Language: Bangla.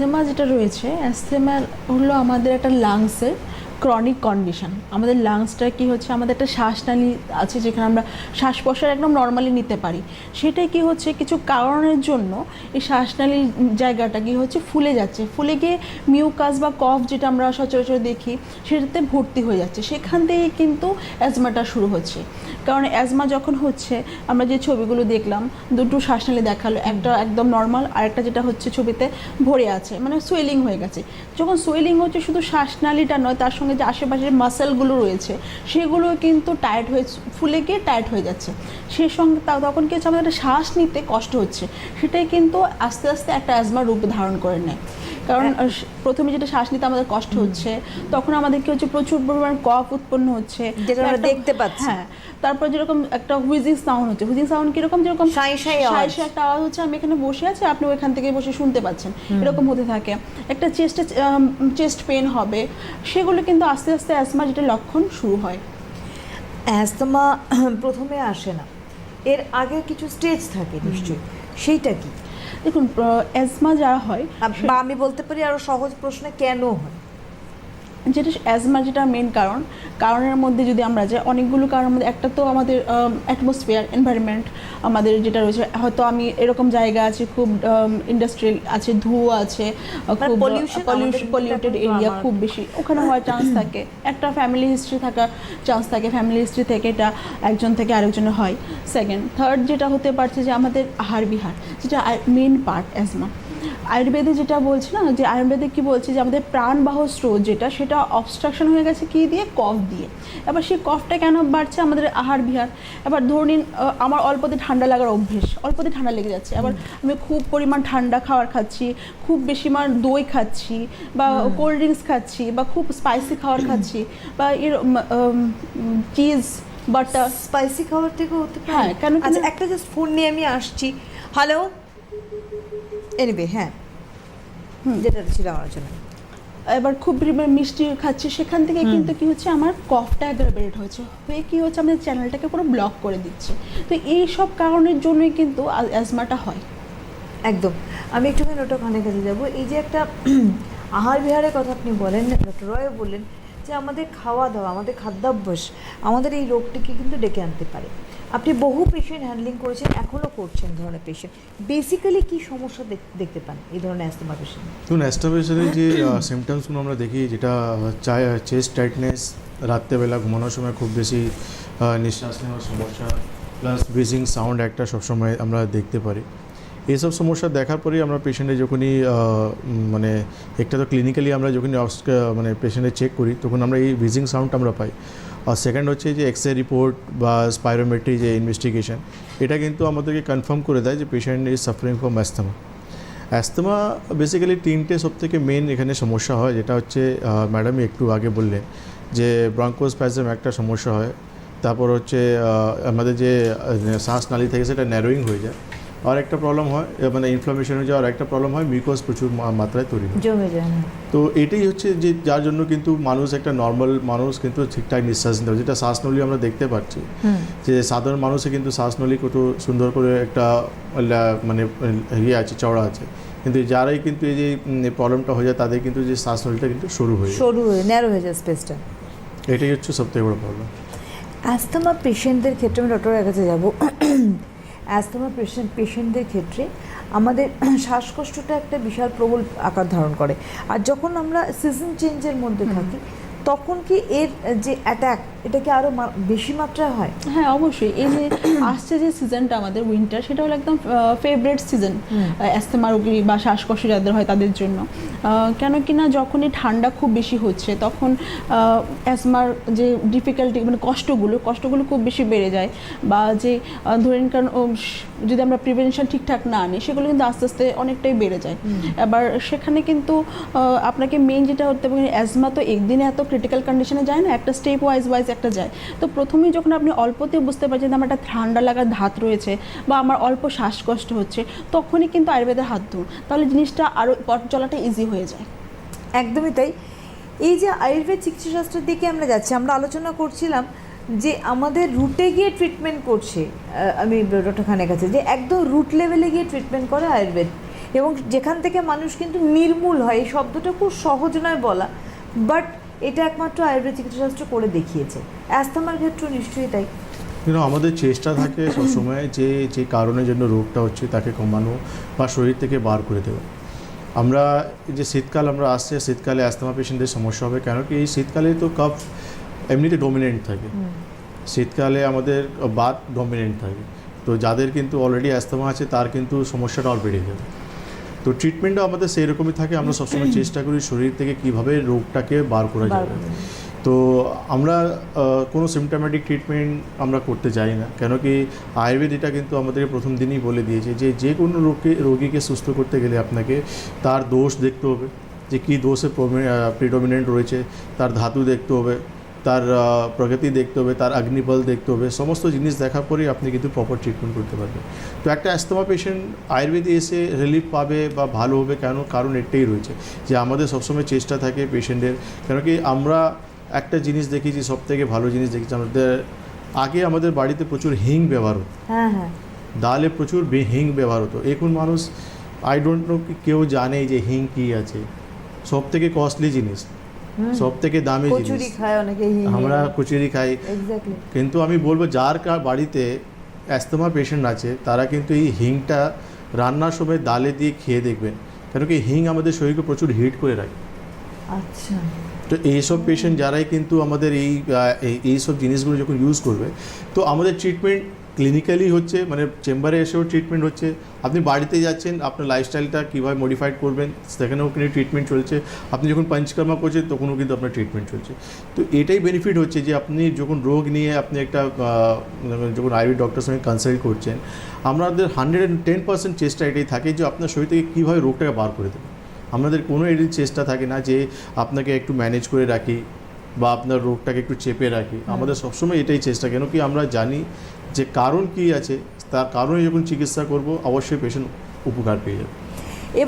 অ্যাস্থেমা যেটা রয়েছে অ্যাস্থেমা হলো আমাদের একটা লাংসের ক্রনিক কন্ডিশন আমাদের লাংসটা কি হচ্ছে? আমাদের একটা শ্বাসনালী আছে যেখানে আমরা শ্বাস প্রশ্বাস একদম নর্মালি নিতে পারি। সেটাই কি হচ্ছে? কিছু কারণের জন্য এই শ্বাসনালীর জায়গাটা কি হচ্ছে? ফুলে যাচ্ছে। ফুলে গিয়ে মিউকাস বা কফ যেটা আমরা সচরাচর দেখি সেটাতে ভর্তি হয়ে যাচ্ছে। সেখান থেকে কিন্তু অ্যাজমাটা শুরু হচ্ছে। কারণ অ্যাজমা যখন হচ্ছে আমরা যে ছবিগুলো দেখলাম দুটো শ্বাসনালী দেখাল। একটা একদম নর্মাল আর একটা যেটা হচ্ছে ছবিতে ভরে আছে। মানে সোয়েলিং হয়ে গেছে। যখন সোয়েলিং হচ্ছে শুধু শ্বাসনালীটা নয় তার সঙ্গে যে আশেপাশের মাসেলগুলো রয়েছে সেগুলো কিন্তু টায়ার্ড হয়ে ফুলে গিয়ে টায়ার্ড হয়ে যাচ্ছে। সেই সঙ্গে তা- তখন কি হচ্ছে আমাদের শ্বাস নিতে কষ্ট হচ্ছে। সেটাই কিন্তু আস্তে আস্তে একটা অ্যাজমার রূপ ধারণ করে নেয়। কারণ প্রথমে যেটা শ্বাস নিতে আমাদের কষ্ট হচ্ছে তখন আমাদের কি হচ্ছে প্রচুর পরিমাণ কফ উৎপন্ন হচ্ছে। যেটা আমরা দেখতে পাচ্ছি। হ্যাঁ তারপর যেরকম একটা হুইজিং সাউন্ড হচ্ছে। হুইজিং সাউন্ড কীরকম? যেরকম সাঁই সাঁই একটা আওয়াজ হচ্ছে আমি এখানে বসে আছি আপনি ওইখান থেকে বসে শুনতে পাচ্ছেন। এরকম হতে থাকে। একটা চেস্টে চেস্ট পেন হবে। সেগুলো কিন্তু আস্তে আস্তে অ্যাসমা যেটা লক্ষণ শুরু হয়। অ্যাস্তমা প্রথমে আসে না। এর আগে কিছু স্টেজ থাকে নিশ্চয়ই। সেইটা কি? দেখুন অ্যাজমা যা হয় বা আমি বলতে পারি আরও সহজ প্রশ্নে কেন হয়? যেটা অ্যাজমা যেটা মেন কারণ কারণের মধ্যে যদি আমরা যাই অনেকগুলো কারণের মধ্যে একটা তো আমাদের অ্যাটমসফিয়ার এনভায়রনমেন্ট আমাদের যেটা রয়েছে হয়তো আমি এরকম জায়গা আছে খুব ইন্ডাস্ট্রিয়াল আছে ধুয়ো আছে মানে পলিউটেড এরিয়া খুব বেশি। ওখানে হওয়ার চান্স থাকে। একটা ফ্যামিলি হিস্ট্রি থাকার চান্স থাকে ফ্যামিলি হিস্ট্রি থেকে এটা একজন থেকে আরেকজনের হয়। সেকেন্ড থার্ড যেটা হতে পারছে যে আমাদের আহার বিহার যেটা মেন পার্ট অ্যাজমা আয়ুর্বেদে যেটা বলছি না যে আয়ুর্বেদে কি বলছে যে আমাদের প্রাণবাহ স্রোত যেটা সেটা অবস্ট্রাকশন হয়ে গেছে কি দিয়ে? কফ দিয়ে। এবার সেই কফটা কেন বাড়ছে আমাদের আহার বিহার? এবার ধরে নিন আমার অল্পতে ঠান্ডা লাগার অভ্যেস অল্পতে ঠান্ডা লেগে যাচ্ছে। এবার আমি খুব পরিমাণ ঠান্ডা খাবার খাচ্ছি খুব বেশি মান দই খাচ্ছি বা কোল্ড ড্রিঙ্কস খাচ্ছি বা খুব স্পাইসি খাবার খাচ্ছি বা এর চিজ বাটার স্পাইসি খাবার থেকে হতে পারে। হ্যাঁ, কেন আচ্ছা একটা জাস্ট ফোন নিয়ে আমি আসছি। হ্যালো এনিবে হ্যাঁ। যেটা ছিল আমার আলোচনা এবার খুব মিষ্টি খাচ্ছি সেখান থেকে কিন্তু কি হচ্ছে আমার কফটা অ্যাগ্রাভেট হয়েছে। হয়ে কি হচ্ছে আমাদের চ্যানেলটাকে পুরো ব্লক করে দিচ্ছে। তো এই সব কারণের জন্যই কিন্তু অ্যাজমাটা হয়। একদম। আমি একটুখানি ওটা ওখানে কাছে যাব। এই যে একটা আহার বিহারের কথা আপনি বলেন ডক্টর রয় বললেন যে আমাদের খাওয়া দাওয়া আমাদের খাদ্যাভ্যাস, আমাদের এই রোগটিকে কিন্তু ডেকে আনতে পারে। আপনি বহু পেশেন্ট হ্যান্ডলিং করেছেন, এখনও করছেন ধরনের পেশেন্ট বেসিক্যালি কি সমস্যা দেখতে পান এই ধরনের অ্যাস্তমা পেশেন্ট ধরুন অ্যাস্টাবেশনের যে সিমটমসগুলো আমরা দেখি, যেটা চেস্ট টাইটনেস রাত্রেবেলা ঘুমানোর সময় খুব বেশি নিঃশ্বাস নেওয়ার সমস্যা প্লাস ব্রিজিং সাউন্ড একটা সবসময় আমরা দেখতে পারি। এইসব সমস্যা দেখার পরেই আমরা পেশেন্টে যখনই মানে একটা তো ক্লিনিক্যালি আমরা যখনই মানে পেশেন্টে চেক করি, তখন আমরা এই ভিজিং সাউন্ডটা আমরা পাই। আর সেকেন্ড হচ্ছে যে এক্স রে রিপোর্ট বা স্পাইরোমেট্রি যে ইনভেস্টিগেশন এটা কিন্তু আমাদেরকে কনফার্ম করে দেয় যে patient is suffering from asthma asthma basically তিনটে সবথেকে মেন এখানে সমস্যা হয়, যেটা হচ্ছে ম্যাডামই একটু আগে বললেন যে ব্রঙ্কোস্প্যাজম একটা সমস্যা হয়, তারপর হচ্ছে আমাদের যে শ্বাস নালী থেকে সেটা ন্যারোয়িং হয়ে যায়। আর একটা প্রবলেম হয় মানে ইনফ্লামেশন হয়ে যায় আর একটা প্রবলেম হয় মিউকাস প্রচুর মাত্রায় তৈরি হয়। জমে যায় হ্যাঁ। তো এটাই হচ্ছে যে যার জন্য কিন্তু মানুষ একটা নর্মাল মানুষ কিন্তু ঠিকঠাক নিঃশ্বাস নিতে পারে। যেটা শ্বাসনলী আমরা দেখতে পাচ্ছি। যে সাধারণ মানুষে কিন্তু শ্বাসনলী কত সুন্দর করে একটা মানে ইয়ে আছে চওড়া আছে। কিন্তু যারাই কিন্তু এই যে প্রবলেমটা হয়ে যায় তাদের কিন্তু যে শ্বাসনলীটা কিন্তু সরু হয়ে সরু হয়ে ন্যারো হয়ে যায় স্পেসটা এটাই হচ্ছে সবথেকে বড় প্রবলেম অ্যাস্তমা পেশেন্টদের ক্ষেত্রে আমি ডক্টরের কাছে যাব। অ্যাস্তমা পেশেন্ট পেশেন্টদের ক্ষেত্রে আমাদের শ্বাসকষ্টটা একটা বিশাল প্রবল আকার ধারণ করে। আর যখন আমরা সিজন চেঞ্জের মধ্যে থাকি তখন কি এর যে অ্যাটাক এটা কি আরও বেশি মাত্রায় হয়? হ্যাঁ অবশ্যই। এই যে আসছে যে সিজনটা আমাদের উইন্টার সেটা হলো একদম ফেভারিট সিজন অ্যাস্থেমা রোগী বা শ্বাসকষ্ট যাদের হয় তাদের জন্য। কেন কি না যখনই ঠান্ডা খুব বেশি হচ্ছে তখন অ্যাসমার যে ডিফিকাল্টি মানে কষ্টগুলো কষ্টগুলো খুব বেশি বেড়ে যায় বা যে ধরেন কারণ যদি আমরা প্রিভেনশন ঠিকঠাক না আনি সেগুলো কিন্তু আস্তে আস্তে অনেকটাই বেড়ে যায়। এবার সেখানে কিন্তু আপনাকে মেন যেটা হতে পারে অ্যাজমা তো একদিনে এত ক্রিটিক্যাল কন্ডিশনে যায় না, একটা স্টেপ ওয়াইজ ওয়াইজ একটা যায়। তো প্রথমেই যখন আপনি অল্পতে বুঝতে পারছেন আমার একটা ঠান্ডা লাগার ধাত রয়েছে বা আমার অল্প শ্বাসকষ্ট হচ্ছে, তখনই কিন্তু আয়ুর্বেদের হাত ধরুন। তাহলে জিনিসটা আরও পথ চলাটা ইজি হয়ে যায়। একদমই তাই। এই যে আয়ুর্বেদ চিকিৎসা শাস্ত্রের দিকে আমরা যাচ্ছি, আমরা আলোচনা করছিলাম যে আমাদের রুটে গিয়ে ট্রিটমেন্ট করছে আমি ডক্টর খানের কাছে, যে একদম রুট লেভেলে গিয়ে ট্রিটমেন্ট করে আয়ুর্বেদ। এবং যেখান থেকে মানুষ কিন্তু নির্মূল হয়, এই শব্দটা খুব সহজ নয় বলা বাট এটা একমাত্র আয়ুর্বেদ চিকিৎসাশাস্ত্র করে দেখিয়েছে। অ্যাস্থমার ক্ষেত্রেও নিশ্চয়ই তাই। কিন্তু আমাদের চেষ্টা থাকে সবসময় যে যে কারণের জন্য রোগটা হচ্ছে তাকে কমানো বা শরীর থেকে বার করে দেওয়া। আমরা যে শীতকাল আমরা আসছে শীতকালে অ্যাস্থমা পেশেন্টদের সমস্যা হবে কেন কি এই শীতকালে তো কফ এমনিতে ডমিনেন্ট থাকে। শীতকালে আমাদের বাত ডমিনেন্ট থাকে। তো যাদের কিন্তু অলরেডি অ্যাস্থমা আছে তার কিন্তু সমস্যাটা আর বেড়ে যাবে। তো ট্রিটমেন্টও আমাদের সেই রকমই থাকে। আমরা সবসময় চেষ্টা করি শরীর থেকে কীভাবে রোগটাকে বার করা যাবে তো আমরা কোনো সিমটোম্যাটিক ট্রিটমেন্ট আমরা করতে যাই না। কেন কি আয়ুর্বেদ এটা কিন্তু আমাদের প্রথম দিনই বলে দিয়েছে যে যে কোনো রোগকে রোগীকে সুস্থ করতে গেলে আপনাকে তার দোষ দেখতে হবে। যে কী দোষে প্রিডমিনেন্ট রয়েছে তার ধাতু দেখতে হবে। তার আহ, প্রকৃতি দেখতে হবে তার অগ্নিবল দেখতে হবে সমস্ত জিনিস দেখার পরেই আপনি কিন্তু প্রপার ট্রিটমেন্ট করতে পারবেন। তো একটা অ্যাস্তমা পেশেন্ট আয়ুর্বেদে এসে রিলিফ পাবে বা ভালো হবে কেন? কারণ এটাই রয়েছে যে আমাদের সবসময় চেষ্টা থাকে পেশেন্টের কেন কি আমরা একটা জিনিস দেখেছি সব থেকে ভালো জিনিস দেখেছি আমাদের আগে আমাদের বাড়িতে প্রচুর হিং ব্যবহার হতো। হ্যাঁ হ্যাঁ। ডালে প্রচুর হিং ব্যবহার হতো। এখন মানুষ আই ডোন্ট নো কেউ জানে যে হিং কী আছে। সব থেকে কস্টলি জিনিস। সব থেকে দামি কচুরি জিনিস। অনেকে আমরা কচুরি খাই। কিন্তু আমি বলব যার কার বাড়িতে অ্যাস্তমা পেশেন্ট আছে তারা কিন্তু এই হিংটা রান্নার সময় ডালে দিয়ে খেয়ে দেখবেন। কেন কি হিং আমাদের শরীরকে প্রচুর হিট করে রাখে। আচ্ছা। তো এইসব পেশেন্ট যারাই কিন্তু আমাদের এই- এইসব জিনিসগুলো যখন ইউজ করবে তো আমাদের ট্রিটমেন্ট ক্লিনিক্যালি হচ্ছে মানে চেম্বারে এসেও ট্রিটমেন্ট হচ্ছে। আপনি বাড়িতে যাচ্ছেন আপনার লাইফস্টাইলটা কীভাবে মডিফাইড করবেন সেখানেও কিন্তু ট্রিটমেন্ট চলছে। আপনি যখন পঞ্চকর্মা করছেন তখনও কিন্তু আপনার ট্রিটমেন্ট চলছে। তো এটাই বেনিফিট হচ্ছে যে আপনি যখন রোগ নিয়ে আপনি একটা যখন আয়ুর্বেদ ডক্টরের সঙ্গে কনসাল্ট করছেন আমাদের হান্ড্রেড অ্যান্ড টেন পার্সেন্ট চেষ্টা এটাই থাকে যে আপনার শরীর থেকে কীভাবে রোগটাকে বার করে দেবে। আমাদের কোনো এরই চেষ্টা থাকে না যে আপনাকে একটু ম্যানেজ করে রাখি বা আপনার রোগটাকে একটু চেপে রাখি। আমাদের সবসময় এটাই চেষ্টা। কেন কি আমরা জানি যে কারণ কী আছে তার কারণে যখন চিকিৎসা করব অবশ্যই পেশেন্ট উপকার পেয়ে যাবে।